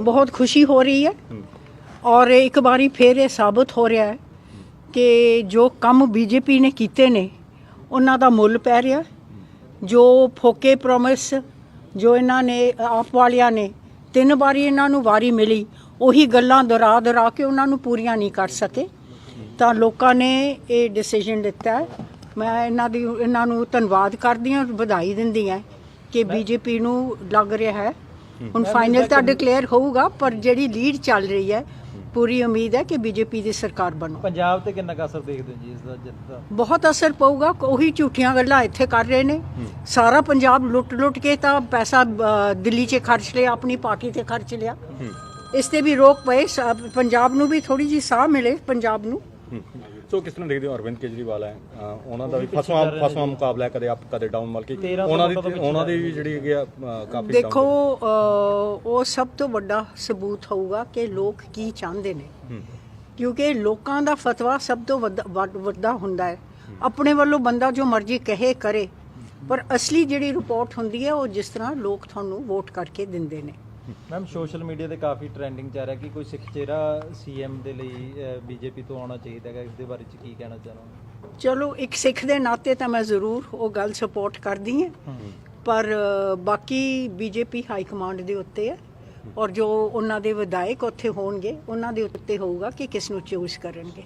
ਬਹੁਤ ਖੁਸ਼ੀ ਹੋ ਰਹੀ ਹੈ। ਔਰ ਇੱਕ ਵਾਰੀ ਫਿਰ ਇਹ ਸਾਬਤ ਹੋ ਰਿਹਾ ਹੈ ਕਿ ਜੋ ਕੰਮ ਬੀਜੇਪੀ ਨੇ ਕੀਤੇ ਨੇ, ਉਹਨਾਂ ਦਾ ਮੁੱਲ ਪੈ ਰਿਹਾ। ਜੋ ਫੋਕੇ ਪ੍ਰੋਮਿਸ, ਜੋ ਇਹਨਾਂ ਨੇ, ਆਪ ਵਾਲਿਆਂ ਨੇ ਤਿੰਨ ਵਾਰੀ ਇਹਨਾਂ ਨੂੰ ਵਾਰੀ ਮਿਲੀ, ਉਹੀ ਗੱਲਾਂ ਦੁਹਰਾ ਦੁਹਰਾ ਕੇ ਉਹਨਾਂ ਨੂੰ ਪੂਰੀਆਂ ਨਹੀਂ ਕਰ ਸਕੇ। ਤਾਂ ਲੋਕਾਂ ਨੇ ਇਹ ਡਿਸੀਜਨ ਲਿੱਤਾ ਮੈਂ ਇਹਨਾਂ ਦੀ, ਇਹਨਾਂ ਨੂੰ ਧੰਨਵਾਦ ਕਰਦੀ ਹਾਂ, ਵਧਾਈ ਦਿੰਦੀ ਹਾਂ ਕਿ ਬੀਜੇਪੀ ਨੂੰ ਲੱਗ ਰਿਹਾ ਹੈ। ਹੁਣ ਫਾਈਨਲ ਤਾਂ ਡਿਕਲੇਅਰ ਹੋਊਗਾ ਪਰ ਜਿਹੜੀ ਲੀਡ ਚੱਲ ਰਹੀ ਹੈ ਪੂਰੀ ਉਮੀਦ ਹੈ ਕਿ ਬੀਜੇਪੀ ਦੀ ਸਰਕਾਰ ਬਣੋ। ਪੰਜਾਬ ਤੇ ਕਿੰਨਾ ਕੁ ਅਸਰ ਦੇਖਦੇ ਹੋ ਜੀ ਇਸ ਦਾ ਜਿੱਤ ਦਾ? ਬਹੁਤ ਅਸਰ ਪਊਗਾ ਉਹੀ ਝੂਠੀਆਂ ਗੱਲਾਂ ਇੱਥੇ ਕਰ ਰਹੇ ਨੇ। ਸਾਰਾ ਪੰਜਾਬ ਲੁੱਟ ਲੁੱਟ ਕੇ ਤਾਂ ਪੈਸਾ ਦਿੱਲੀ 'ਚ ਖਰਚ ਲਿਆ ਆਪਣੀ ਪਾਰਟੀ ਤੇ ਖਰਚ ਲਿਆ। ਇਸ ਤੇ ਵੀ ਰੋਕ ਪਏ ਪੰਜਾਬ ਨੂੰ ਵੀ ਥੋੜੀ ਜੀ ਸਾਹ ਮਿਲੇ ਪੰਜਾਬ ਨੂੰ। ਸੋ ਕਿਸ ਤਰ੍ਹਾਂ ਦੇਖਦੇ ਹੋ ਅਰਵਿੰਦ ਕੇਜਰੀਵਾਲ ਹੈ? ਅਹ ਉਹਨਾਂ ਦਾ ਵੀ ਫਸਵਾ ਫਸਵਾ ਮੁਕਾਬਲਾ ਹੈ ਕਦੇ ਅਪ ਕਦੇ ਡਾਊਨ ਮਲ ਕੇ ਤੇਰਾਂ ਸੌ ਉਹਨਾਂ ਦੀ ਉਹਨਾਂ ਦੀ ਵੀ ਜਿਹੜੀ ਹੈਗੀ ਆ ਅਹ ਕਾਫੀ ਦੇਖੋ ਅ, ਉਹ ਸਭ ਤੋਂ ਵੱਡਾ ਸਬੂਤ ਹੋਊਗਾ ਕਿ ਲੋਕ ਕੀ ਚਾਹੁੰਦੇ ਨੇ। ਹੂੰ। ਕਿਉਂਕਿ ਲੋਕਾਂ ਦਾ ਫਤਵਾ ਸਭ ਤੋਂ ਵੱਡਾ- ਵੱਡ- ਵੱਡਾ ਹੁੰਦਾ ਹੈ। ਆਪਣੇ ਵੱਲੋਂ ਬੰਦਾ ਜੋ ਮਰਜ਼ੀ ਕਹੇ ਕਰੇ। ਪਰ ਅਸਲੀ ਜਿਹੜੀ ਰਿਪੋਰਟ ਹੁੰਦੀ ਹੈ ਉਹ ਜਿਸ ਤਰ੍ਹਾਂ ਲੋਕ ਤੁਹਾਨੂੰ ਵੋਟ ਕਰਕੇ ਦਿੰਦੇ ਨੇ। ਮੈਮ ਸੋਸ਼ਲ ਮੀਡੀਆ ਤੇ ਕਾਫੀ ਟ੍ਰੈਂਡਿੰਗ ਚੱਲ ਰਿਹਾ ਕਿ ਕੋਈ ਸਿੱਖ ਚਿਹਰਾ ਸੀਐਮ ਦੇ ਲਈ ਬੀਜੇਪੀ ਤੋਂ ਆਉਣਾ ਚਾਹੀਦਾ ਹੈ ਇਸ ਦੇ ਬਾਰੇ ਚ ਕੀ ਕਹਿਣਾ ਚਾਹਣਾ ਚਲੋ ਇੱਕ ਸਿੱਖ ਦੇ ਨਾਤੇ ਤਾਂ ਮੈਂ ਜ਼ਰੂਰ ਉਹ ਗੱਲ ਸਪੋਰਟ ਕਰਦੀ ਹਾਂ। ਪਰ ਬਾਕੀ ਬੀਜੇਪੀ ਹਾਈ ਕਮਾਂਡ ਦੇ ਉੱਤੇ ਹੈ। ਔਰ ਜੋ ਉਹਨਾਂ ਦੇ ਵਿਧਾਇਕ ਉੱਥੇ ਹੋਣਗੇ ਉਹਨਾਂ ਦੇ ਉੱਤੇ ਹੋਊਗਾ ਕਿ ਕਿਸ ਨੂੰ ਚੂਜ਼ ਕਰਨਗੇ।